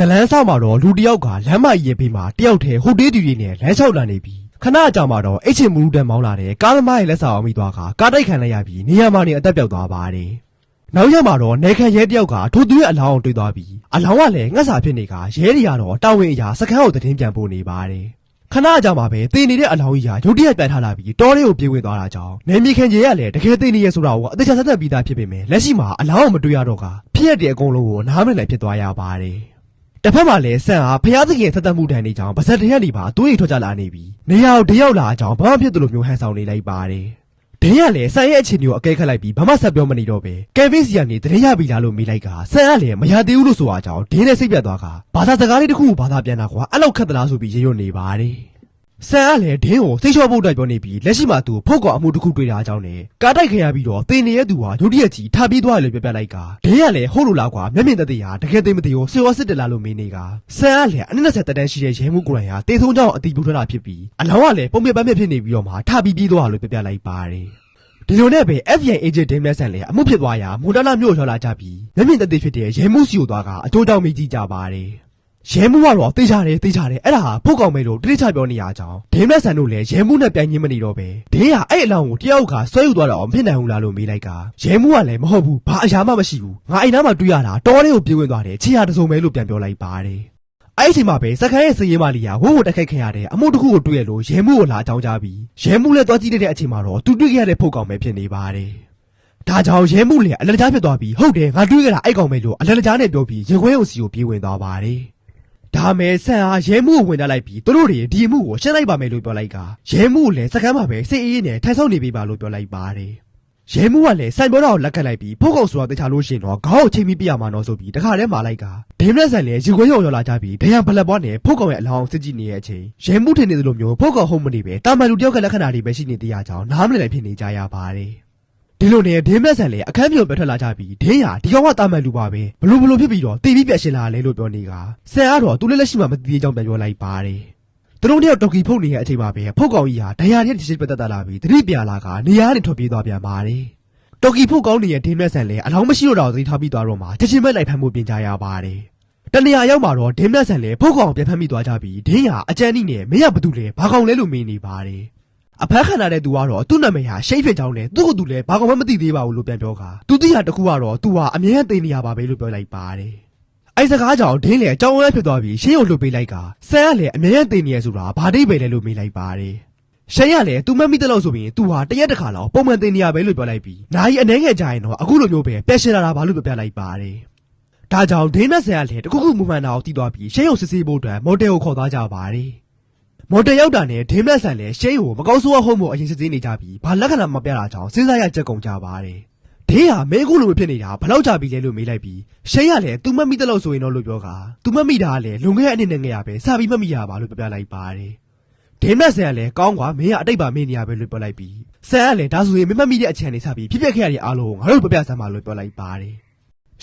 ဇလန်းဆောင်မှာတော့လူတစ်ယောက်ကလမ်းမကြီးရဲ့ဘေးမှာတယောက်တည်းဟိုတေးတူတွေနဲ့လမ်းလျှောက်လာနေပြီးခဏအကြာမှာတော့အိတ်ချင်မူတန်မောင်းလာတဲ့ကားသမားရဲ့လက်ဆောင်အောင်မိသွားကကားတိုက်ခံလိုက်ရပြီးနေရာမှာနေအသက်ပြောက်သွားပါတယ်။နောက်ရက်မှာတော့နေခံရဲတယောက်ကထိုသူရဲ့အလောင်းကိုတွေ့သွားပြီးအလောင်းကလည်းငှက်စာဖြစ်နေကရဲတွေကတော့တာဝန်အရာစကန်းကိုသတင်းပြန်ပို့နေပါတယ်။ခဏအကြာမှာပဲတည်နေတဲ့အလောင်းကြီးဟာရုတ်တရက်ပြန်ထလာပြီးတောထဲကိုပြေးဝင်သွားတာကြောင့်နေမီခင်ကြီးကလည်းတကယ်တည်နေရဆိုတာကိုအသေးချာဆက်သက်ပြီးသားဖြစ်ပေမဲ့လက်ရှိမှာအလောင်းကိုမတွေ့ရတော့ကဖြစ်ရတဲ့အကုန်လုံးကိုနားမလည်နိုင်ဖြစ်သွားရပါတယ်။ တစ်ဖက်မှာလည်းဆန်ဟာဖျားသခင်ဆက်သက်မှုတန်နေကြောင်းဗဇက်တရက်နေပါအသွေးထွက်ကြလာနေပြီးနေရာကိုတယောက်လာအကြောင်းဘာမှဖြစ်သလိုမျိုးဟန်ဆောင်နေလိုက်ပါတယ်။ဒင်းကလည်းဆန်ရဲ့အခြေအနေကိုအကဲခတ်လိုက်ပြီးဘာမှဆက်ပြောမနေတော့ပဲကယ်ဗစ်စီကနေတရင်ရပြီလားလို့မေးလိုက်ကဆန်ကလည်းမရသေးဘူးလို့ဆိုအကြောင်းဒင်းနဲ့စိတ်ပြတ်သွားကဘာသာစကားလေးတစ်ခုကိုဘာသာပြန်တာကွာအဲ့လောက်ခက်သလားဆိုပြီးရေရွတ်နေပါတယ်။ ဆန်ကလည်းဒင်းကိုစိတ်လျှော့ဖို့အတွက်ပြောနေပြီးလက်ရှိမှာသူဖုတ်ကောင်အမှုတစ်ခုတွေ့တာအကြောင်းနဲ့ကားတိုက်ခင်ရပြီးတော့တင်နေတဲ့သူဟာဒုတိယကြီးထားပြီးသွားတယ်လို့ပြောပြလိုက်ကဒင်းကလည်းဟုတ်လို့လားကွာမျက်မြင်သက်သေဟာတကယ်သိမသိကိုစေဝါစစ်တယ်လားလို့မေးနေကဆန်ကလည်းအနည်း20တက်တန်းရှိတဲ့ရဲမှုကိုယ်တိုင်ဟာတေဆုံးကြောင်းအတီးပူထတာဖြစ်ပြီးအလောင်းကလည်းပုံပြပန်းပြဖြစ်နေပြီးတော့မှထားပြီးပြေးသွားတယ်လို့ပြောပြလိုက်ပါတယ်ဒီလိုနဲ့ပဲ FBI agent Dame Nelson လည်းအမှုဖြစ်သွားရာမွန်တနာမြို့ကိုရောက်လာကြပြီးမျက်မြင်သက်သေဖြစ်တဲ့ရဲမှုစီကိုသွားကအတိုးတောင်မေးကြည့်ကြပါတယ် ရဲမှုကတော့သိကြတယ်သိကြတယ်အဲ့ဒါဟာဖုတ်ကောင်မဲလို့တိတိကျပြောနေရအောင်ဒင်းမက်ဆန်တို့လည်းရဲမှုနဲ့ပြိုင်ချင်းမနေတော့ပဲဒင်းဟာအဲ့အလောင်းကိုတယောက်ကဆွဲယူသွားတော့မဖြစ်နိုင်ဘူးလားလို့မေးလိုက်ကရဲမှုကလည်းမဟုတ်ဘူးဘာအရာမှမရှိဘူးငါအိမ်သားမှာတွေ့ရတာတောလေးကိုပြေးဝင်သွားတယ်ခြေရတစုံပဲလို့ပြန်ပြောလိုက်ပါတယ်အဲ့ဒီအချိန်မှာပဲစကန်ရဲ့စည်ရင်မလီယာဝုန်းကိုတက်ခိုက်ခင်ရတဲ့အမှုတစ်ခုကိုတွေ့ရလို့ရဲမှုကိုလာအကြောင်းကြားပြီးရဲမှုလည်းသွားကြည့်တဲ့အချိန်မှာတော့သူတွေ့ခဲ့ရတဲ့ဖုတ်ကောင်ပဲဖြစ်နေပါတယ်ဒါကြောင့်ရဲမှုလည်းအလလကြားဖြစ်သွားပြီးဟုတ်တယ်ငါတွေးကြတာအိုက်ကောင်ပဲလို့အလလကြားနဲ့ပြောပြီးရင်ခွဲုံစီကိုပြေးဝင်သွားပါတယ်။ ဒါမဲ့ဆန်ဟာရဲမှုကိုဝင်တက်လိုက်ပြီးသူတို့တွေဒီမှုကိုရှင်းလိုက်ပါမယ်လို့ပြောလိုက်ကရဲမှုကိုလည်းစကမ်းမှာပဲစိတ်အေးအေးနဲ့ထိုင်ဆောင်နေပေးပါလို့ပြောလိုက်ပါတယ်။ရဲမှုကလည်းစိုင်ပြောတာကိုလက်ကတ်လိုက်ပြီးဖုတ်ကောင်ဆိုတာတခြားလို့ရှရင်တော့ခေါင်းကိုချိန်ပြီးပြရမှာတော့ဆိုပြီးတခါတည်းမှာလိုက်ကဒင်းလက်ဆန်လည်းရေခွဲရုံရောက်လာကြပြီးဒရန်ဘလက်ဘွားနဲ့ဖုတ်ကောင်ရဲ့အလောင်းစစ်ကြည့်နေတဲ့အချိန်ရဲမှုထင်နေသလိုမျိုးဖုတ်ကောင်ဟုတ်မနေပဲတာမန်လူတယောက်ကလက္ခဏာတွေပဲရှိနေသေးရကြောင်းနားမလည်နိုင်ဖြစ်နေကြရပါတယ်။ ဒီလိုနဲ့ဒင်းမက်ဆန်လည်းအခန်းပြုံပြထွက်လာကြပြီးဒင်းဟာဒီကောင်ကတာမန်လူပါပဲဘလို့ဘလို့ဖြစ်ပြီးတော့တီဗီပြက်ရှင်လာလဲလို့ပြောနေကဆန်ကတော့သူလည်းလက်ရှိမှမသိသေးကြောင်းပြန်ပြောလိုက်ပါတယ်သူတို့တယောက်တော်ကီဖုတ်နေတဲ့အချိန်မှာပဲဖုတ်ကောင်ကြီးဟာဒဏ်ရာနဲ့တစ်ချက်ပတ်သက်လာပြီးတတိပြလာကနေရာနဲ့ထွက်ပြေးသွားပြန်ပါတယ်တော်ကီဖုတ်ကောင်းနေတဲ့ဒင်းမက်ဆန်လည်းအလောင်းမရှိတော့တော့သတိထားပြီးသွားတော့မှချက်ချင်းပဲလိုက်ဖမ်းဖို့ပြင်ကြရပါတယ်တနေရာရောက်မှာတော့ဒင်းမက်ဆန်လည်းဖုတ်ကောင်ပြန်ဖမ်းမိသွားကြပြီးဒင်းဟာအကြမ်းနိနဲ့မင်းကဘာတူလဲဘာကောင်လဲလို့မေးနေပါတယ် အဖက်ခံရတဲ့သူကတော့သူ့နာမည်ဟာရှိတ်ဖြစ်ကြောင်းနဲ့သူ့ကိုယ်သူလည်းဘာကောင်မှမသိသေးပါဘူးလို့ပြန်ပြောကသူသိရတစ်ခုကတော့သူဟာအမြဲတမ်းသိနေရပါပဲလို့ပြောလိုက်ပါတယ်အဲ့စကားကြောင့်ဒင်းလည်းအကြောင်းအရင်းဖြစ်သွားပြီးရှင်းကိုလှုပ်ပေးလိုက်ကဆန်ကလည်းအမြဲတမ်းသိနေရဆိုတာဘာတိပဲလဲလို့မေးလိုက်ပါတယ်ရှင်းရလည်းသူမမိတဲ့လို့ဆိုရင်သူဟာတရက်တစ်ခါလောက်ပုံမှန်သိနေရပဲလို့ပြောလိုက်ပြီးနိုင်အနှဲငယ်ကြရင်တော့အခုလိုမျိုးပဲပျက်ရှင်လာတာဘာလို့ပြောပြလိုက်ပါတယ်ဒါကြောင့်ဒင်းနဲ့ဆန်ကလည်းတခုခုမမှန်တာကိုသိသွားပြီးရှင်းကိုစစ်ဆေးဖို့အတွက်မော်တယ်ကိုခေါ်သွားကြပါတယ် မော်တယ်ရောက်တာနဲ့ဒင်းမက်ဆန်လည်းရှေးကိုမကောင်းဆိုးဟုတ်မို့အရင်စစ်သေးနေကြပြီးဘာလက္ခဏာမပြတာကြောင့်စဉ်းစားရကြက်ကုန်ကြပါတယ်ဒင်းဟာမဲခုလိုမျိုးဖြစ်နေတာဘလောက်ကြာပြီလဲလို့မေးလိုက်ပြီးရှေးကလည်းသူမမိတဲ့လို့ဆိုရင်တော့လို့ပြောကသူမမိတာကလည်းလွန်ခဲ့တဲ့အနှစ်နဲ့ငယ်ရပဲစာပြီးမမိရပါလို့ပြောပြလိုက်ပါတယ်ဒင်းမက်ဆန်ကလည်းကောင်းကွာမင်းကအတိတ်ပါမေးနေရပဲလို့ပြောလိုက်ပြီးဆန်ကလည်းဒါဆိုရင်မမမိတဲ့အချမ်းနေစပြီးဖြစ်ပျက်ခဲ့ရတဲ့အားလုံးကိုငါတို့ပြောပြစမ်းပါလို့ပြောလိုက်ပါတယ်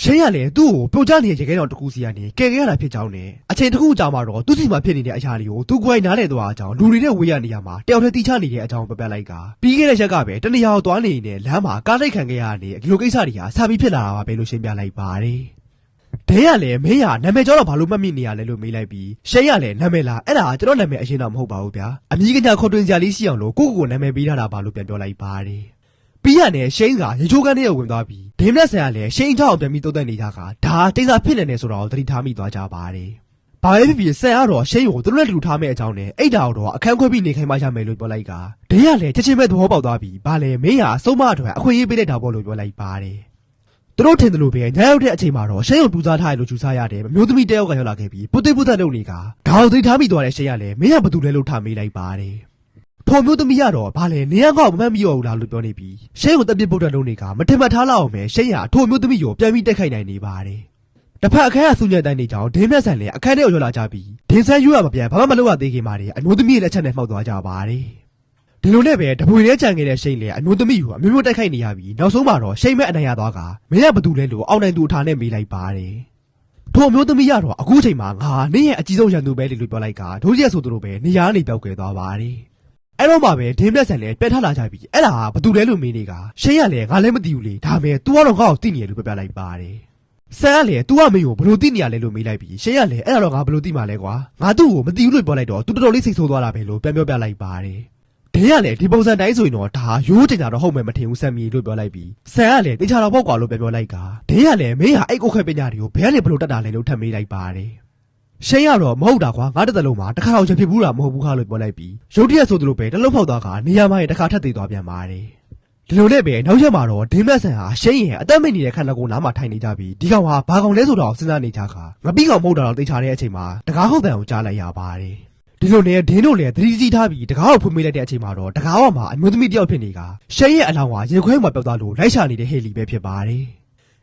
ရှင်းရလေသူ့ကိုပျော်ကြနေတဲ့ရေခဲတော်တစ်ခုစီကနေကယ်ခဲ့ရတာဖြစ်ကြောင်းနဲ့အချိန်တစ်ခုကြာမှတော့သူ့စီမှာဖြစ်နေတဲ့အရာတွေကိုသူကိုယ်တိုင်နားလည်သွားအကြောင်းလူတွေနဲ့ဝေးရနေရမှာတယောက်တည်းတီးချနေတဲ့အကြောင်းပြပြလိုက်ကပြီးခဲ့တဲ့ရက်ကပဲတနေရာကိုသွားနေနေတဲ့လမ်းမှာကားတိုက်ခံခဲ့ရတဲ့ဒီလိုကိစ္စတွေကစပြီးဖြစ်လာတာပါပဲလို့ရှင်းပြလိုက်ပါတယ်ဒဲရလည်းမင်းရနာမည်ကျော်တော့ဘာလို့မှတ်မိနေရလဲလို့မေးလိုက်ပြီးရှင်းရလည်းနာမည်လားအဲ့ဒါကကျွန်တော်နာမည်အရင်တော့မဟုတ်ပါဘူးဗျာအမည်ကညာခေါ်တွင်စရာလေးရှိအောင်လို့ကိုယ့်ကိုယ်ကိုနာမည်ပေးထားတာပါလို့ပြန်ပြောလိုက်ပါတယ် ပြီးရနဲ့ရှိန်းကရေချိုးကန်းထဲကိုဝင်သွားပြီးဒိမလက်ဆန်ကလည်းရှိန်းချောက်ပြန်ပြီးတုတ်တက်နေကြကဒါတိတ်စာဖြစ်နေတယ်ဆိုတော့သတိထားမိသွားကြပါတယ်။ဘာပဲဖြစ်ဖြစ်ဆန်ကတော့ရှိန်းကိုသူတို့နဲ့တူထားမဲ့အကြောင်းနဲ့အိတ်တာကိုတော့အခန်းခွဲပြီးနေခိုင်းမှရမယ်လို့ပြောလိုက်ကဒိရလည်းချက်ချင်းပဲသဘောပေါက်သွားပြီးဘာလဲမင်းဟာအဆုံးမအတွက်အခွင့်အရေးပေးလိုက်တာပေါ့လို့ပြောလိုက်ပါတယ်။သူတို့ထင်တယ်လို့ပဲညရောက်တဲ့အချိန်မှာတော့ရှိန်းကိုတူစားထားရလို့ယူဆရတယ်မျိုးသမီးတယောက်ကရောက်လာခဲ့ပြီးပုတ်တိပုတ်တက်လုပ်နေကဒါကိုသတိထားမိသွားတဲ့ရှိန်းကလည်းမင်းကဘာတူလဲလို့ထားမေးလိုက်ပါတယ်။ ထိုမျိုးသမီးရတော့ဗာလေနေရကောက်မမှတ်မိရဘူးလားလို့ပြောနေပြီးရှင်းကိုတက်ပြစ်ပုတ်တဲ့လုံးတွေကမထင်မှတ်ထားလောက်အောင်ပဲရှင်းရထိုမျိုးသမီးကိုပြန်ပြီးတက်ခိုက်နိုင်နေပါတယ်တစ်ဖက်အခန်းကဆူညက်တိုင်းနေကြောင်ဒင်းမြတ်ဆန်လည်းအခန်းထဲကိုရောက်လာကြပြီးဒင်းဆန်းယူရမပြန်ဘာမှမလုပ်ရသေးခင်မှာတည်းအမျိုးသမီးရဲ့လက်ချက်နဲ့မှောက်သွားကြပါတယ်ဒီလိုနဲ့ပဲတပွေထဲကြံခဲ့တဲ့ရှိန်လည်းအမျိုးသမီးကိုအမျိုးမျိုးတက်ခိုက်နေရပြီးနောက်ဆုံးမှာတော့ရှိန်မဲ့အနိုင်ရသွားကမင်းကဘာတူလဲလို့အောင်းနိုင်သူအထာနဲ့မေးလိုက်ပါတယ်ထိုအမျိုးသမီးရတော့အခုချိန်မှာငါနင့်ရဲ့အကြီးဆုံးရန်သူပဲလေလို့ပြောလိုက်ကဒိုးရက်ဆိုသူတို့ပဲနေရာကနေပြောက်ကွယ်သွားပါတယ် အဲ့တော့မှပဲဒင်းပြက်ဆန်လည်းပြက်ထလာကြပြီအဲ့ဒါကဘာတူလဲလို့မေးနေကရှင်းရလဲငါလည်းမသိဘူးလေဒါပေမဲ့ तू ကတော့ငါ့ကိုသိနေတယ်လို့ပြောပြလိုက်ပါတယ် ဆန်ကလည်း तू ကမင်းကိုဘယ်လို့သိနေရလဲလို့မေးလိုက်ပြီးရှင်းကလည်းအဲ့ဒါတော့ငါဘယ်လို့သိမှာလဲကွာငါသူ့ကိုမသိဘူးလို့ပြောလိုက်တော့ तू တော်တော်လေးစိတ်ဆိုးသွားတာပဲလို့ပြန်ပြောပြလိုက်ပါတယ်ဒင်းကလည်းဒီပုံစံတိုင်းဆိုရင်တော့ဒါရိုးကျင်တာတော့ဟုတ်မယ်မထင်ဘူးစံမီလို့ပြောလိုက်ပြီးဆန်ကလည်းတေချာတော့ပေါ့ကွာလို့ပြန်ပြောလိုက်ကဒင်းကလည်းမင်းဟာအဲ့ကိုခဲပညာတွေကိုဘယ်ကနေဘယ်လို့တက်တာလဲလို့ထပ်မေးလိုက်ပါတယ် ရှင်းရတော့မဟုတ်တာကွာငါတစ်သက်လုံးမှာတစ်ခါတော့ချက်ဖြစ်ဘူးတာမဟုတ်ဘူးခါလို့ပြောလိုက်ပြီးရုတ်တရက်ဆိုသလိုပဲတစ်လုံးဖောက်သွားကနေရာမှာတစ်ခါထပ်သေးသွားပြန်ပါတယ်ဒီလိုနဲ့ပဲနောက်ရက်မှာတော့ဒင်းမက်ဆန်ဟာရှင်းရင်အသက်မိတ်နေတဲ့ခန္ဓာကိုယ်နားမှာထိုင်နေကြပြီးဒီကောင်ဟာဘာကောင်လဲဆိုတော့စဉ်းစားနေကြခါငပိကောင်မဟုတ်တာတော့သိချာတဲ့အချိန်မှာတကားဟုတ်တန်ကိုကြားလိုက်ရပါတယ်ဒီလိုနဲ့ဒင်းတို့လည်းသတိကြီးထားပြီးတကားကိုဖွင့်မိလိုက်တဲ့အချိန်မှာတော့တကားဝမှာအမျိုးသမီးတယောက်ဖြစ်နေကရှင်းရဲ့အလောင်းဟာရင်ခွဲမှာပျောက်သွားလို့လိုက်ရှာနေတဲ့ဟေလီပဲဖြစ်ပါတယ်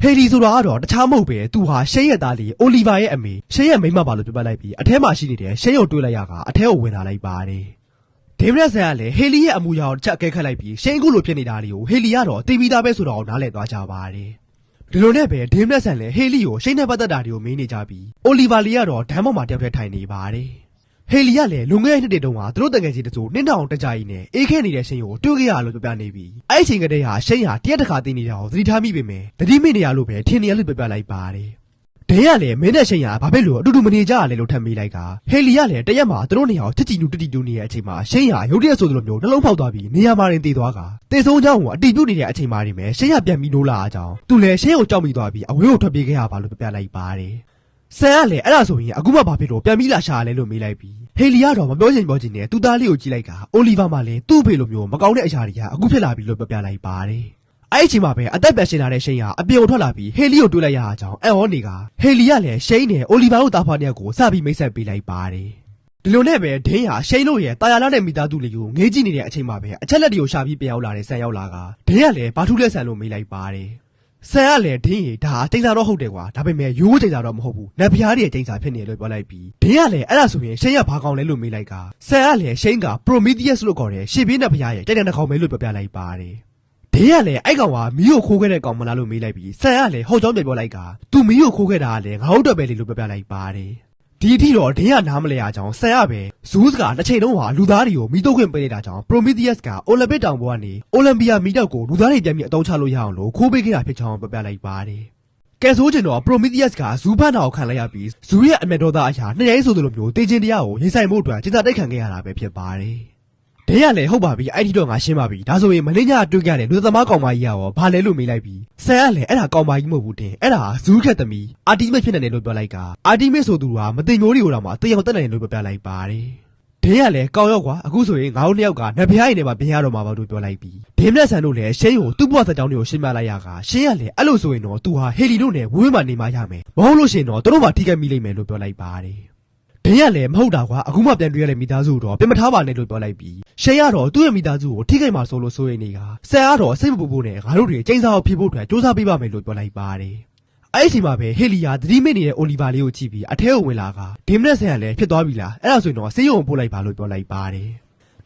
ဟေလီဆိုတာကတော့တခြားမဟုတ်ပဲသူဟာရှင်းရဲ့သားလေးအိုလီဗာရဲ့အမေရှင်းရဲ့မိန်းမပါလို့ပြောပြလိုက်ပြီးအထဲမှာရှိနေတဲ့ရှင်းရုပ်တွေးလိုက်ရကအထဲကိုဝင်လာလိုက်ပါတယ်ဒေးမရက်ဆန်ကလည်းဟေလီရဲ့အမူအရာကိုတစ်ချက်အကဲခတ်လိုက်ပြီးရှင်းအခုလိုဖြစ်နေတာတွေကိုဟေလီကတော့တီဗီသားပဲဆိုတော့နားလည်သွားကြပါတယ်။ဒီလိုနဲ့ပဲဒေးမရက်ဆန်လည်းဟေလီကိုရှင်းတဲ့ပတ်သက်တာတွေကိုမေးနေကြပြီးအိုလီဗာလီကတော့ဒမ်းပေါ်မှာတယောက်တည်းထိုင်နေပါတယ်။ ဟေလီကလည်းလွန်ခဲ့တဲ့နှစ်တည်းတုန်းကသူတို့တကယ်ကြီးတစိုးနှင်းတောင်တကြကြီးနဲ့အေးခဲနေတဲ့ရှင်ကိုတွေ့ခဲ့ရလို့ပြောပြနေပြီ။အဲ့ဒီအချိန်ကတည်းကရှင်ဟာတရက်တစ်ခါသိနေတာကိုသတိထားမိပေမယ့်သတိမိနေရလို့ပဲထင်နေရလို့ပြောပြလိုက်ပါတယ်။ဒဲကလည်းမင်းနဲ့ရှင်ဟာဘာဖြစ်လို့အတူတူမနေကြရလဲလို့ထပ်မေးလိုက်တာဟေလီကလည်းတရက်မှာသူတို့နေရာကိုတစ်ကြည်နူတစ်တီတူနေတဲ့အချိန်မှာရှင်ဟာရုတ်တရက်ဆိုသလိုမျိုးနှလုံးဖောက်သွားပြီးနေရာမှာတင်တည်သွားတာတေဆုံးချောင်းကိုအတီးပြုတ်နေတဲ့အချိန်မှာနေမယ်ရှင်ဟာပြန်ပြီးနိုးလာအောင်သူလည်းရှင်ကိုကြောက်မိသွားပြီးအဝေးကိုထွက်ပြေးခဲ့ရပါလို့ပြောပြလိုက်ပါတယ်။ ဆန်ကလည်းအဲ့ဒါဆိုရင်အခုမှဘာဖြစ်လို့ပြန်ပြီးလာရှာရလဲလို့မေးလိုက်ပြီးဟေလီကတော့မပြောချင်ပြောချင်နဲ့သူ့သားလေးကိုကြည့်လိုက်ကအိုလီဗာမှလည်းသူ့အဖေလိုမျိုးမကောင်းတဲ့အရာတွေကအခုဖြစ်လာပြီလို့ပြပြလိုက်ပါတယ်အဲ့ဒီအချိန်မှာပဲအသက်ပြန်ရှင်လာတဲ့ရှိန်ကအပြင်ကိုထွက်လာပြီးဟေလီကိုတွေ့လိုက်ရအောင်အံ့ဩနေကဟေလီကလည်းရှိန်နဲ့အိုလီဗာတို့တာဖာတယောက်ကိုစပြီးမိတ်ဆက်ပေးလိုက်ပါတယ်ဒီလိုနဲ့ပဲဒင်းဟာရှိန်တို့ရဲ့တာယာလာတဲ့မိသားစုလေးကိုငေးကြည့်နေတဲ့အချိန်မှာပဲအချက်လက်တွေကိုရှာပြီးပြန်ရောက်လာတဲ့ဆန်ရောက်လာကဒင်းကလည်းဘာထူးလဲဆန်လို့မေးလိုက်ပါတယ် ဆန်ကလည်းဒင်းရေဒါတိတ်စာတော့ဟုတ်တယ်ကွာဒါပေမဲ့ရိုးတိတ်စာတော့မဟုတ်ဘူးနတ်ဖျားရဲ့တိတ်စာဖြစ်နေတယ်လို့ပြောလိုက်ပြီးဒင်းကလည်းအဲ့ဒါဆိုရင်ရှိန်ကဘာကောင်လဲလို့မေးလိုက်ကဆန်ကလည်းရှိန်က Prometheus လို့ခေါ်တဲ့ရှေ့ပြေးနတ်ဖျားရဲ့တိုက်တဲ့နှကောင်ပဲလို့ပြောပြလိုက်ပါတယ်ဒေးကလည်းအဲ့ကောင်ကမီးကိုခိုးခဲ့တဲ့ကောင်မလားလို့မေးလိုက်ပြီးဆန်ကလည်းဟောက်ကြောင်းပြန်ပြောလိုက်ကသူမီးကိုခိုးခဲ့တာကလည်းငါတို့တော့ပဲလေလို့ပြောပြလိုက်ပါတယ် ဒီအထိတော့ဒေးကနားမလဲရအောင်ဆန်ကပဲဇူးစကတစ်ချိန်လုံးဟာလူသားတွေကိုမီးတော့ခွင့်ပေးနေတာကြောင့် Prometheus ကအိုလံပစ်တောင်ပေါ်ကနေအိုလံပီယာမီးတောက်ကိုလူသားတွေပြန်ပြီးအတောင်းချလို့ရအောင်လို့ခိုးပေးခဲ့တာဖြစ်ကြောင်းပြောပြလိုက်ပါတယ်ကဲဆိုချင်တော့ Prometheus ကဇူးဖတ်နာကိုခံလိုက်ရပြီးဇူးရဲ့အမေတော်သားအရာနှစ်ရိုင်းဆိုသလိုမျိုးတေချင်းတရားကိုရင်ဆိုင်မှုအတွက်ကျင်းစာတိုက်ခံခဲ့ရတာပဲဖြစ်ပါတယ် ဒဲရလည်းဟုတ်ပါပြီအဲ့ဒီတော့ငါရှင်းပါပြီဒါဆိုရင်မင်းညတွေ့ကြတဲ့လူသမားကောင်မကြီးရောဘာလဲလို့မေးလိုက်ပြီးဆန်ကလည်းအဲ့ဒါကောင်မကြီးမဟုတ်ဘူးတင်အဲ့ဒါဇူးခက်သမီးအာတီမက်ဖြစ်နေတယ်လို့ပြောလိုက်ကအာတီမက်ဆိုသူကမတင်မျိုးတွေကိုတော့မှတယောက်တက်နိုင်တယ်လို့ပြောပြလိုက်ပါတယ်ဒဲရလည်းကောင်းရောက်ကွာအခုဆိုရင်ငါတို့နှစ်ယောက်ကနတ်ဖျားရင်ထဲမှာပြင်ရတော့မှာပါလို့ပြောလိုက်ပြီးဒင်းမြတ်ဆန်တို့လည်းရှင်းကိုသူ့ဘဝစကြောင်းတွေကိုရှင်းပြလိုက်ရကရှင်းရလည်းအဲ့လိုဆိုရင်တော့သူဟာဟေလီတို့နဲ့ဝင်းဝင်းမှနေမှရမယ်မဟုတ်လို့ရှိရင်တော့တို့မှထိခိုက်မိလိမ့်မယ်လို့ပြောလိုက်ပါတယ် ဒင်းရလည်းမဟုတ်တာကွာအခုမှပြန်တွေ့ရတဲ့မိသားစုတော့ပြင်မထားပါနဲ့လို့ပြောလိုက်ပြီးရှယ်ရတော့သူ့ရဲ့မိသားစုကိုထိခိုက်မှာဆိုလို့ဆိုရင်နေကဆန်ကတော့စိတ်မပူဖို့နဲ့ငါတို့တွေကျင်းစာကိုဖြေဖို့အတွက်စူးစမ်းပေးပါမယ်လို့ပြောလိုက်ပါတယ်အဲ့ဒီအချိန်မှာပဲဟေလီယာသတိမိတ်နေတဲ့အိုလီဗာလေးကိုကြည့်ပြီးအထဲကိုဝင်လာကဒင်းမနဲ့ဆန်ကလည်းဖြစ်သွားပြီလားအဲ့ဒါဆိုရင်တော့ဆေးရုံကိုပို့လိုက်ပါလို့ပြောလိုက်ပါတယ်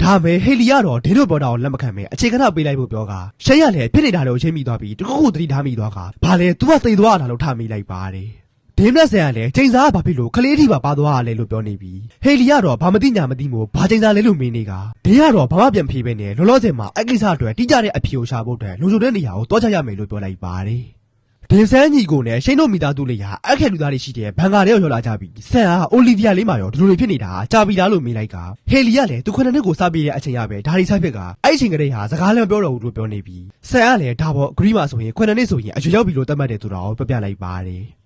ဒါပဲဟေလီကတော့ဒင်းတို့ပြောတာကိုလက်မခံပဲအခြေခဏပေးလိုက်ဖို့ပြောကရှယ်ရလည်းဖြစ်နေတာလို့ချင်းမိသွားပြီးတခုခုသတိထားမိသွားကဘာလဲ तू ကသိသွားတာလို့ထားမိလိုက်ပါတယ် ဒင်းလက်ဆန်ကလည်းချိန်စားကဘာဖြစ်လို့ခလေးထိပါပါသွားရလဲလို့ပြောနေပြီဟေလီကတော့ဘာမသိညာမသိမို့ဘာချိန်စားလဲလို့မေးနေကဒင်းကတော့ဘာမှပြန်ဖြေပဲနဲ့လောလောဆယ်မှာအကိစ္စအတွက်တိကျတဲ့အဖြေကိုရှာဖို့အတွက်လုံခြုံတဲ့နေရာကိုတောချရမယ်လို့ပြောလိုက်ပါတယ်ဒင်းဆန်းညီကိုနဲ့ရှိန်တို့မိသားစုလေးဟာအခက်လူသားတွေရှိတဲ့ဘန်ကာတွေကိုရောက်လာကြပြီဆန်ဟာအိုလီဗီယာလေးမှာရောဒီလိုတွေဖြစ်နေတာကြာပြီလားလို့မေးလိုက်ကဟေလီကလည်းသူခုနှစ်နှစ်ကိုစပေးတဲ့အချိန်ရပဲဒါတွေဆိုင်ဖြစ်ကအဲ့ဒီအချိန်ကလေးဟာစကားလည်းမပြောတော့ဘူးလို့ပြောနေပြီဆန်ကလည်းဒါပေါ့ဂရီမှာဆိုရင်ခုနှစ်နှစ်ဆိုရင်အရွယ်ရောက်ပြီလို့သတ်မှတ်တယ်ဆိုတာကိုပြပြလိုက်ပါတယ်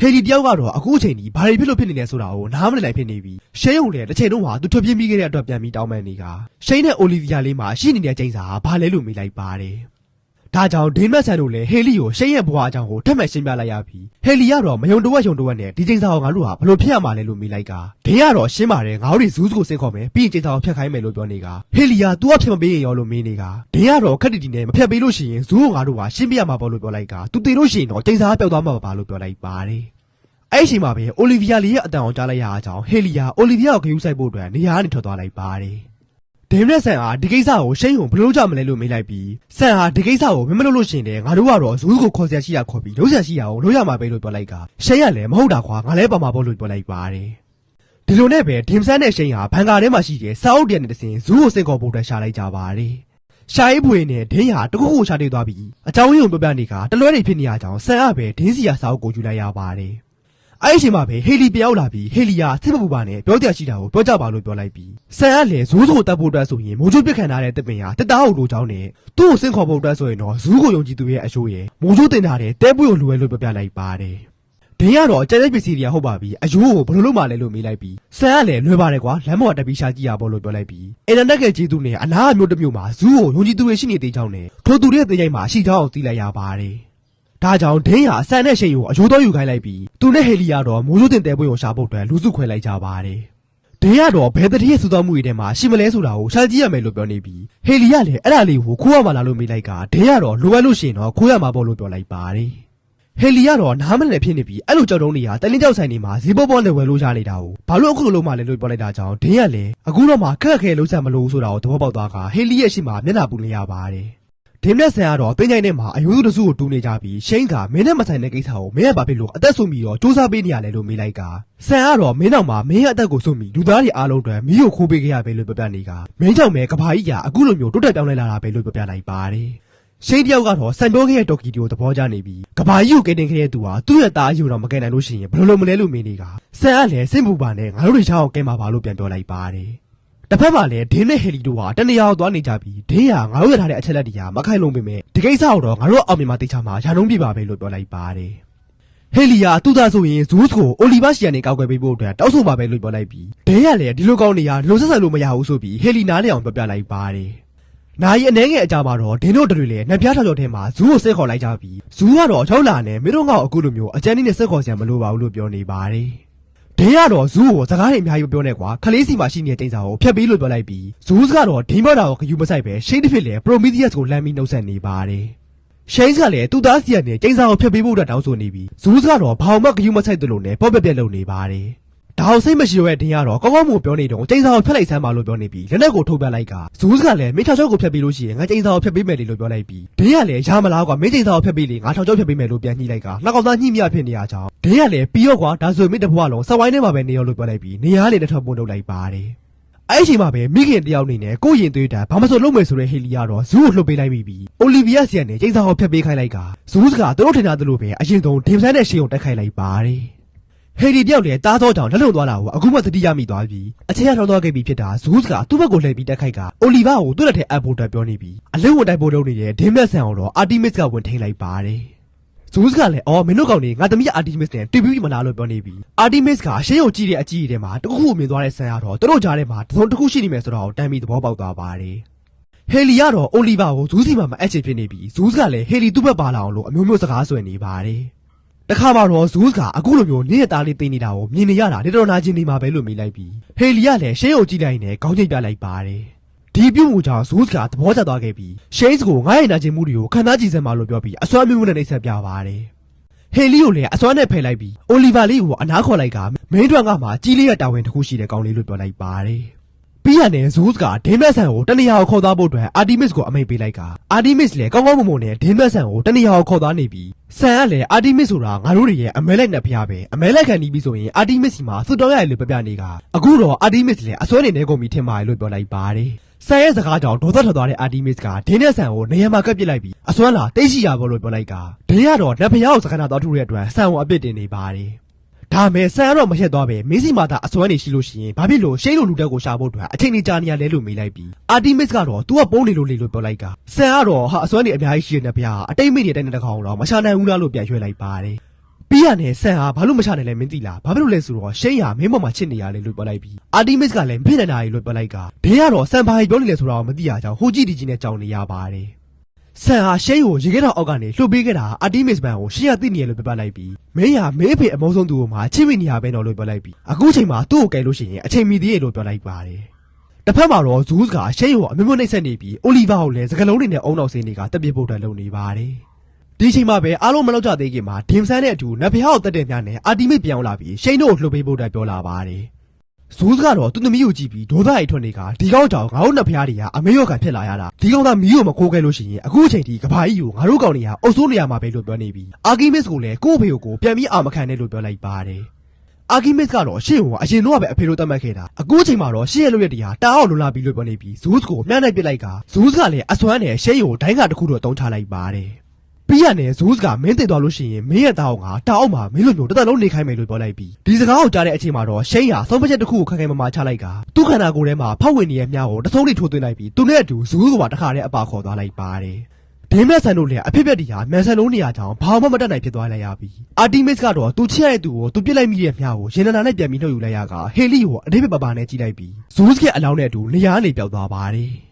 ဟေလီတယောက်ကတော့အခုအချိန်ကြီးဘာတွေဖြစ်လို့ဖြစ်နေလဲဆိုတာကိုနားမလည်နိုင်ဖြစ်နေပြီရှင်းုံလည်းတစ်ချိန်လုံးဟာသူထွက်ပြေးမိခဲ့တဲ့အတွက်ပြန်ပြီးတောင်းပန်နေကရှိန်နဲ့အိုလီဗီယာလေးမှာရှိနေတဲ့ကျိန်းစာကဘာလဲလို့မေးလိုက်ပါတယ် ဒါကြောင့်ဒင်းမတ်ဆန်တို့လည်းဟေလီကိုရှိန်ရဲ့ဘွားအကြောင်းကိုထပ်မံရှင်းပြလိုက်ရပြီးဟေလီကတော့မယုံတဝက်ယုံတဝက်နဲ့ဒီကျိန်းစာကိုငါတို့ဟာဘလို့ဖြစ်ရမှာလဲလို့မေးလိုက်ကဒင်းကတော့ရှင်းပါတယ်ငါတို့တွေဇူးစကိုစင်ခေါ်မယ်ပြီးရင်ကျိန်းစာကိုဖျက်ခိုင်းမယ်လို့ပြောနေကဟေလီက तू ကဖြစ်မပေးရင်ရောလို့မေးနေကဒင်းကတော့ခက်တီတီနဲ့မဖျက်ပေးလို့ရှိရင်ဇူးကိုငါတို့ဟာရှင်းပြရမှာပေါ့လို့ပြောလိုက်က तू တည်လို့ရှိရင်တော့ကျိန်းစာကပျောက်သွားမှာပါ လို့ပြောလိုက်ပါတယ်အဲ့ဒီအချိန်မှာပဲအိုလီဗီယာလီရဲ့အတန်အောင်ကြားလိုက်ရအောင်ကြောင့်ဟေလီယာအိုလီဗီယာကိုဂရုစိုက်ဖို့အတွက်နေရာကနေထွက်သွားလိုက်ပါတယ် ဒင်းရက်ဆန်ဟာဒီကိစ္စကိုရှိန်ကိုဘယ်လိုကြမလဲလို့မေးလိုက်ပြီးဆန်ဟာဒီကိစ္စကိုမမလို့လို့ရှရင်တယ်ငါတို့ကတော့ဇူးကိုခေါ်ဆရာရှိရခေါ်ပြီးလုံးဆရာရှိရကိုလုံးရမှာပဲလို့ပြောလိုက်ကရှိန်ကလည်းမဟုတ်တာခွာငါလည်းပါမှာပေါ့လို့ပြောလိုက်ပါတယ်ဒီလိုနဲ့ပဲဒင်ဆန်နဲ့ရှိန်ဟာဘန်ကာထဲမှာရှိတဲ့စာအုပ်တရနဲ့တစင်ဇူးကိုစင်ခေါ်ဖို့အတွက်ရှာလိုက်ကြပါတယ်ရှာရေးဖွေနဲ့ဒင်းဟာတခုခုရှာတွေ့သွားပြီးအကြောင်းရင်းကိုပြောပြနေကတလွဲတွေဖြစ်နေရကြောင်းဆန်အပဲဒင်းစီယာစာအုပ်ကိုယူလိုက်ရပါတယ် အဲ့ဒီအချိန်မှာပဲဟေလီပြောက်လာပြီးဟေလီယာစစ်မပူပါနဲ့ပြောကြရှိတာကိုပြောကြပါလို့ပြောလိုက်ပြီးဆန်ကလည်းဇိုးဇိုတက်ဖို့အတွက်ဆိုရင်မိုးချိုးပြစ်ခံထားတဲ့တစ်ပင်ဟာတက်တာဟုတ်လိုချောင်းနဲ့သူ့ကိုစင့်ခေါ်ဖို့အတွက်ဆိုရင်တော့ဇူးကိုယုံကြည်သူရဲ့အရှိုးရဲ့မိုးချိုးတင်ထားတဲ့တဲပွေကိုလိုရလို့ပြောပြလိုက်ပါတယ်ဒင်းကတော့ကြက်တဲ့ပစ္စည်းတွေကဟုတ်ပါပြီအယိုးကိုဘယ်လိုလုပ်မှလဲလို့မေးလိုက်ပြီးဆန်ကလည်းလွယ်ပါတယ်ကွာလမ်းပေါ်တက်ပြီးရှာကြည့်ရဖို့လို့ပြောလိုက်ပြီးအင်တာနက်ကကျေးသူနဲ့အနာအမျိုးတစ်မျိုးမှာဇူးကိုယုံကြည်သူတွေရှိနေသေးကြောင်းနဲ့ထိုသူတွေရဲ့တင်ရိုက်မှာရှိကြောင်းသိလိုက်ရပါတယ် ဒါကြောင့်ဒင်းဟာအဆန်နဲ့ရှိန်ကိုအယိုးတော်ယူခိုင်းလိုက်ပြီးသူနဲ့ဟေလီယာတော့မိုးရိုးတင်တဲပွင့်ကိုရှာဖို့အတွက်လူစုခွဲလိုက်ကြပါတယ်။ဒင်းကတော့ဘယ်တတိယစူသောမှုတွေထဲမှာရှိမလဲဆိုတာကိုရှာကြည့်ရမယ်လို့ပြောနေပြီးဟေလီယာလည်းအဲ့ဒါလေးကိုခိုးရမှလားလို့မေးလိုက်ကဒင်းကတော့လိုအပ်လို့ရှိရင်တော့ခိုးရမှာပေါ့လို့ပြောလိုက်ပါတယ်။ဟေလီယာတော့နားမလည်ဖြစ်နေပြီးအဲ့လိုကြောက်တုံးတွေကတလင်းကြောက်ဆိုင်နေမှာဇီဘောဘောနဲ့ဝယ်လို့ရနေတာကိုဘာလို့အခုလိုလုပ်မှလဲလို့ပြောလိုက်တာကြောင့်ဒင်းကလည်းအခုတော့မှခက်ခဲလုံးဆက်မလို့ဆိုတာကိုသဘောပေါက်သွားကဟေလီရဲ့ရှိမှမျက်နှာပူနေရပါတယ်။ ဒင်းနဲ့ဆန်ကတော့တင်းကြိုင်ထဲမှာအယိုးစုတစုကိုတူးနေကြပြီးရှိန်းကမင်းနဲ့မဆိုင်တဲ့ကိစ္စကိုမင်းကဘာဖြစ်လို့အသက်ဆုံးပြီးတော့စူးစမ်းပေးနေရလဲလို့မေးလိုက်ကဆန်ကတော့မင်းနောက်မှာမင်းရဲ့အသက်ကိုဆုံးပြီးလူသားတွေအားလုံးအတွက်မီးကိုခိုးပေးခဲ့ရပဲလို့ပြောပြနေကမင်းကြောင့်ပဲကဘာကြီးကအခုလိုမျိုးတိုးတက်ပြောင်းလဲလာတာပဲလို့ပြောပြလိုက်ပါတယ်ရှိန်းတယောက်ကတော့စံတိုးခဲ့တဲ့တော်ကီတီကိုသဘောကျနေပြီးကဘာကြီးကိုကဲတင်ခဲ့တဲ့သူဟာသူ့ရဲ့သားအယူတော့မကဲနိုင်လို့ရှိရင်ဘယ်လိုလုပ်မလဲလို့မေးနေကဆန်ကလည်းစိတ်ပူပါနဲ့ငါတို့တွေချောင်းကိုကဲမှာပါလို့ပြန်ပြောလိုက်ပါတယ် တစ်ဖက်မှာလည်းဒင်းနဲ့ဟယ်လီတို့ဟာတနေရာကိုသွားနေကြပြီးဒင်းဟာငါတို့ရထားတဲ့အချက်လက်တွေကမခိုင်လုံပေမဲ့ဒီကိစ္စကိုတော့ငါတို့အောင်မြင်မှာတိတ်ချမှာရာနှုန်းပြပါပဲလို့ပြောလိုက်ပါတယ်ဟယ်လီယာသူသားဆိုရင်ဇူးစ်ကိုအိုလီဗာရှီယန်နဲ့ကောက်ွယ်ပေးဖို့အတွက်တောက်ဆိုပါပဲလို့ပြောလိုက်ပြီးဒင်းကလည်းဒီလိုကောင်းနေရလုံဆက်ဆက်လို့မရဘူးဆိုပြီးဟယ်လီနာနဲ့အောင်ပြောပြလိုက်ပါတယ်နိုင်အနေငယ်အကြမှာတော့ဒင်းတို့တွေလည်းနှပြထောက်ထောက်ထဲမှာဇူးကိုစိတ်ခေါ်လိုက်ကြပြီးဇူးကတော့ရောက်လာနေမင်းတို့ငါ့ကိုအခုလိုမျိုးအကျန်းနဲ့စိတ်ခေါ်စရာမလိုပါဘူးလို့ပြောနေပါတယ် ဒင်းကတော့ဇူးကိုစကားတွေအများကြီးမပြောနဲ့ကွာခလေးစီမှာရှိနေတဲ့တိတ်စာကိုဖျက်ပေးလို့ပြောလိုက်ပြီးဇူးကတော့ဒင်းဘောတာကိုခယူမဆိုင်ပဲရှိန်တစ်ဖြစ်လေပရိုမီသီယပ်စ်ကိုလမ်းပြီးနှုတ်ဆက်နေပါတယ်ရှိန်ကလည်းသူ့သားစီကနေတိတ်စာကိုဖျက်ပေးဖို့အတွက်တောင်းဆိုနေပြီးဇူးကတော့ဘာမှခယူမဆိုင်တယ်လို့နဲ့ပေါ့ပက်ပြက်လုပ်နေပါတယ် ဒါအောင်စိတ်မရှိတော့တဲ့ဒင်းကတော့ကောင်းကောင်းမို့ပြောနေတော့ကျိန်းစာကိုဖျက်လိုက်စမ်းပါလို့ပြောနေပြီးလက်နက်ကိုထုတ်ပြလိုက်ကဇူးကလည်းမင်းထောက်ချောက်ကိုဖျက်ပေးလို့ရှိရင်ငါကျိန်းစာကိုဖျက်ပေးမယ်လေလို့ပြောလိုက်ပြီးဒင်းကလည်းရမလားကွာမင်းကျိန်းစာကိုဖျက်ပေးလေငါထောက်ချောက်ဖျက်ပေးမယ်လို့ပြန်ညှိလိုက်ကနောက်ကောင်သားညှိမြဖြစ်နေရကြောင်းဒင်းကလည်းပြီးတော့ကွာဒါဆိုရင်မင်းတစ်ဘွားလုံးစဝိုင်းထဲမှာပဲနေရောလို့ပြောလိုက်ပြီးနေရာလေတစ်ထပ်ပို့လုပ်လိုက်ပါတယ်အဲ့ဒီအချိန်မှာပဲမိခင်တယောက်အနေနဲ့ကိုယ့်ရင်သွေးတာဘာမဆိုလုပ်မယ်ဆိုတဲ့ဟေလီယာတော့ဇူးကိုလှုပ်ပေးလိုက်မိပြီးအိုလီဗီယာစီကနေကျိန်းစာကိုဖျက်ပေးခိုင်းလိုက်ကဇူးကသူတို့ထင်တာသလိုပဲအရင်ဆုံးဒင်ဆန်တဲ့ရှေ့ကိုတက်ခိုင်းလိုက်ပါတယ် ဟေဒီတယောက်လည်းတားသောကြောင့်လက်လုံသွားတာကိုအခုမှသတိရမိသွားပြီအချက်ရထောက်သွားခဲ့ပြီဖြစ်တာဇူးစ်ကသူ့ဘက်ကိုလှည့်ပြီးတက်ခိုက်ကအိုလီဗာကိုသူ့လက်ထဲအပ်ဖို့အတွက်ပြောနေပြီးအလုံးဝင်တိုက်ဖို့လုပ်နေတဲ့ဒင်းမက်ဆန်ကိုတော့အာတီမစ်ကဝင်ထိန်လိုက်ပါတယ်ဇူးစ်ကလည်းအော်မင်းတို့ကောင်တွေငါသမီးအာတီမစ်နဲ့တူပြီးမလားလို့ပြောနေပြီးအာတီမစ်ကရှင်းရုံကြည့်တဲ့အကြည့်အထဲမှာတခုခုမြင်သွားတဲ့ဆန်ရတော့သူတို့ကြားထဲမှာသုံးတစ်ခုရှိနေမယ်ဆိုတော့တမ်းပြီးသဘောပေါက်သွားပါတယ်ဟေလီကတော့အိုလီဗာကိုဇူးစီမှာမအပ်ချင်ဖြစ်နေပြီးဇူးစ်ကလည်းဟေလီသူ့ဘက်ပါလာအောင်လို့အမျိုးမျိုးစကားဆွဲနေပါတယ် တခါမှတော့ဇူးစ်ကအခုလိုမျိုးနေ့ရက်သားလေးသိနေတာကိုမြင်နေရတာဒေတော်နာချင်းနေမှာပဲလို့မေးလိုက်ပြီးဟေလီကလည်းရှင်းကိုကြည့်လိုက်နေခေါင်းချိတ်ပြလိုက်ပါတယ်ဒီပြုတ်မှုကြောင့်ဇူးစ်ကသဘောကျသွားခဲ့ပြီးရှင်းစ်ကိုငားရင်နာချင်းမှုတွေကိုခံစားကြည့်စမ်းပါလို့ပြောပြီးအစွမ်းမျိုးနဲ့နှိပ်စက်ပြပါတယ်ဟေလီကိုလည်းအစွမ်းနဲ့ဖယ်လိုက်ပြီးအိုလီဗာလေးကိုအနားခေါ်လိုက်ကမင်းတို့ကမှကြီးလေးရတာဝန်တစ်ခုရှိတဲ့ကောင်လေးလို့ပြောလိုက်ပါတယ်ပြီး ရတယ်ဇူးစ်ကဒင်းမက်ဆန်ကိုတနေရာကိုခေါ်သွားဖို့အတွက်အာတီမစ်ကိုအမိန့်ပေးလိုက်ကအာတီမစ်လည်းကောင်းကောင်းမွန်မွန်နဲ့ဒင်းမက်ဆန်ကိုတနေရာကိုခေါ်သွားနေပြီးဆန်ကလည်းအာတီမစ်ဆိုတာငါတို့တွေရဲ့အမဲလိုက်နဲ့ဖျားပဲအမဲလိုက်ခံပြီးပြီဆိုရင်အာတီမစ်စီမှာသုတော်ရရလို့ပြပြနေကအခုတော့အာတီမစ်လည်းအစွဲနေနေကုန်ပြီထင်ပါလေလို့ပြောလိုက်ပါတယ်ဆန်ရဲ့စကားကြောင့်ဒေါသထွက်သွားတဲ့အာတီမစ်ကဒင်းနဲ့ဆန်ကိုနေရာမှာကပ်ပစ်လိုက်ပြီးအစွမ်းလာတိတ်ရှိရဘောလို့ပြောလိုက်ကဒင်းကတော့လက်ဖျားကိုစကားနာတော်ထူတဲ့အတွက်ဆန်ကိုအပစ်တင်နေပါတယ် ဒါမဲ့ဆန်ကတော့မရက်သွားပဲမင်းစီမာသာအစွမ်းနေရှိလို့ရှိရင်ဘာဖြစ်လို့ရှိလို့လူတက်ကိုရှာဖို့အတွက်အချိန်ကြီးကြာနေရလဲလို့မေးလိုက်ပြီးအာတီမစ်ကတော့ तू ကပုံးနေလို့လေလို့ပြောလိုက်ကဆန်ကတော့ဟာအစွမ်းနေအများကြီးရှိတဲ့ဗျာအတိတ်မိနေတဲ့တဲ့ကောင်တော့မရှာနိုင်ဘူးလားလို့ပြန်ရွှေ့လိုက်ပါတယ်ပြီးရနဲ့ဆန်ဟာဘာလို့မရှာနိုင်လဲမင်းသိလားဘာဖြစ်လို့လဲဆိုတော့ရှိရမင်းပေါ်မှာချစ်နေရလေလို့ပြောလိုက်ပြီးအာတီမစ်ကလည်းမဖြစ်နိုင်တာလေလို့ပြောလိုက်ကဒင်းကတော့ဆန်ဘာကြီးပြောနေလဲဆိုတော့မသိရကြောင်းဟိုကြည့်ဒီကြီးနဲ့ကြောင်နေရပါတယ် ဆန်ဟာရှိန်ကိုရေခဲတော်အောက်ကနေလှုပ်ပေးခဲ့တာအာတီမစ်ဘန်ကိုရှေ့ရသိနေရလို့ပြပလိုက်ပြီးမင်းဟာမင်းအဖေအမောဆုံးသူကိုမှချစ်မိနေရပဲတော့လို့ပြောလိုက်ပြီးအခုချိန်မှာသူ့ကိုကယ်လို့ရှိရင်အချိန်မီသေးရလို့ပြောလိုက်ပါတယ်တစ်ဖက်မှာတော့ဇူးစ်ကရှိန်ကိုအမျိုးမျိုးနှိပ်စက်နေပြီးအိုလီဗာကိုလည်းစကလုံးတွေနဲ့အုံနောက်စင်းတွေကတက်ပြစ်ဖို့အတွက်လုပ်နေပါတယ်ဒီချိန်မှာပဲအားလုံးမလောက်ကြသေးခင်မှာဒင်ဆန်နဲ့အတူနဖေဟောက်တက်တဲ့များနဲ့အာတီမစ်ပြောင်းလာပြီးရှိန်တို့ကိုလှုပ်ပေးဖို့အတွက်ပြောလာပါတယ် ဇိုးစကတော့သူ့သမီးကိုကြည့်ပြီးဒေါသအိတ်ထွက်နေကဒီကောက်ကြောင်ငါတို့နှစ်ဖျားတွေကအမေရော့ကန်ဖြစ်လာရတာဒီကောင်သားမီးကိုမခိုးခဲ့လို့ရှိရင်အခုအချိန်ထိကဘာကြီးကိုငါတို့ကောင်တွေကအုပ်စိုးနေရမှာပဲလို့ပြောနေပြီးအာဂီမစ်ကိုလည်းကို့ဖေကိုကိုပြန်ပြီးအာမခံနဲ့လို့ပြောလိုက်ပါတယ်အာဂီမစ်ကတော့ရှေ့ကအရင်တော့ပဲအဖေလို့သတ်မှတ်ခဲ့တာအခုအချိန်မှာတော့ရှေ့ရဲ့လို့ရတရားတာအောင်လွန်လာပြီးလို့ပြောနေပြီးဇူးစ်ကိုမျှနှိုက်ပစ်လိုက်ကဇူးစ်ကလည်းအစွမ်းနဲ့ရှေ့ကိုဒိုင်းကတစ်ခုတော့တုံးချလိုက်ပါတယ် ပြီးရနဲ့ဇူးစ်ကမင်းတင်သွားလို့ရှိရင်မင်းရဲ့တာအောင်ကတာအောင်မှာမင်းလိုမျိုးတစ်သက်လုံးနေခိုင်းမယ်လို့ပြောလိုက်ပြီးဒီစကားကိုကြားတဲ့အချိန်မှာတော့ရှိန်ဟာဆုံးဖြတ်ချက်တစ်ခုကိုခိုင်ခိုင်မာမာချလိုက်ကသူ့ခန္ဓာကိုယ်ထဲမှာဖောက်ဝင်နေတဲ့မြားကိုတစ်ဆုံးလေးထိုးသွင်းလိုက်ပြီးသူနဲ့အတူဇူးစ်ကပါတစ်ခါတည်းအပါခေါ်သွားလိုက်ပါတယ်ဒင်းမက်ဆန်တို့လည်းအဖြစ်ပြက်တီဟာမန်ဆန်လုံးနေရာကြောင်ဘာမှမတတ်နိုင်ဖြစ်သွားလိုက်ရပြီအာတီမစ်ကတော့သူချစ်ရတဲ့သူကိုသူပြစ်လိုက်မိတဲ့မြားကိုရင်နနာနဲ့ပြန်ပြီးနှုတ်ယူလိုက်ရကဟေလီကိုအတိပပပါနဲ့ကြည့်လိုက်ပြီးဇူးစ်ရဲ့အလောင်းနဲ့အတူနေရာကနေပျောက်သွားပါတယ်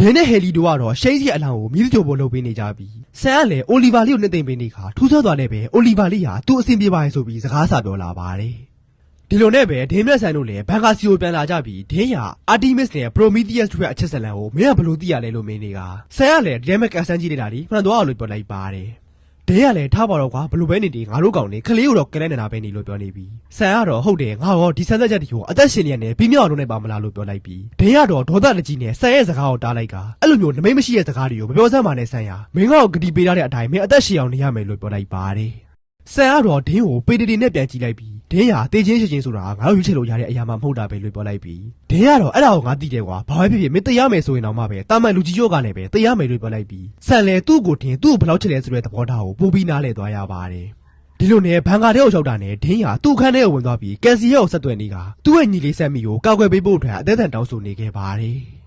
ဒင်းနဲ့ဟယ်လီတို့ကတော့ရှိန်းစီအလောင်းကိုမိသကြိုဖို့လုပ်ပေးနေကြပြီးဆန်ကလည်းအိုလီဗာလေးကိုနှစ်သိမ့်ပေးနေခါထူးဆန်းသွားတဲ့ပဲအိုလီဗာလေးဟာသူ့အဆင်ပြေပါရဲ့ဆိုပြီးစကားစာပြောလာပါတယ်ဒီလိုနဲ့ပဲဒင်းမြက်ဆန်တို့လည်းဘန်ကာစီကိုပြန်လာကြပြီးဒင်းရအာတီမစ်နဲ့ပရိုမီသီးယပ်တို့ရဲ့အချက်ဇလန်ကိုမင်းကဘယ်လိုသိရလဲလို့မင်းတွေကဆန်ကလည်းဒီမက်ကန်ဆန်းကြည့်နေတာဒီမှန်သွားအောင်လို့ပြောလိုက်ပါတယ် ဒင်းကလည်းထားပါတော့ကွာဘယ်လိုပဲနေနေငါတို့ကောင်နေခလေးကိုတော့ကလဲနေတာပဲနေလို့ပြောနေပြီးဆန်ကတော့ဟုတ်တယ်ငါရောဒီဆန်းသက်ချက်တွေကိုအသက်ရှင်နေရနေပြီးမြောက်အောင်လုပ်နေပါမလားလို့ပြောလိုက်ပြီးဒင်းကတော့ဒေါသတကြီးနဲ့ဆန်ရဲ့စကားကိုတားလိုက်ကအဲ့လိုမျိုးနမိတ်မရှိတဲ့စကားတွေကိုမပြောစမ်းပါနဲ့ဆန်ရမင်းကတော့ဂတိပေးထားတဲ့အတိုင်းမင်းအသက်ရှင်အောင်နေရမယ်လို့ပြောလိုက်ပါတယ်ဆန်ကတော့ဒင်းကိုပေတီတီနဲ့ပြန်ကြည့်လိုက်ပြီး ဒင်းဟာတေချင်းချင်းချင်းဆိုတာငါတို့ရွေးချယ်လို့ရတဲ့အရာမှမဟုတ်တာပဲလို့ပြောလိုက်ပြီးဒင်းကတော့အဲ့ဒါကိုငါသိတယ်ကွာဘာပဲဖြစ်ဖြစ်မင်းတရားမယ်ဆိုရင်တော့မှပဲတာမန်လူကြီးရော့ကလည်းပဲတရားမယ်လို့ပြောလိုက်ပြီးဆန်လည်းသူ့ကိုဒင်းသူ့ကိုဘယ်လောက်ချစ်လဲဆိုတဲ့သဘောထားကိုပို့ပြီးနားလည်သွားရပါတယ်ဒီလိုနဲ့ဘန်ကာတဲ့ကိုရောက်တာနဲ့ဒင်းဟာသူ့ခန်းထဲကိုဝင်သွားပြီးကန်စီရဲ့ကိုဆက်သွယ်နေကသူ့ရဲ့ညီလေးဆက်မီကိုကောက်ွယ်ပေးဖို့အတွက်အသက်အံတောင်းဆိုနေခဲ့ပါတယ်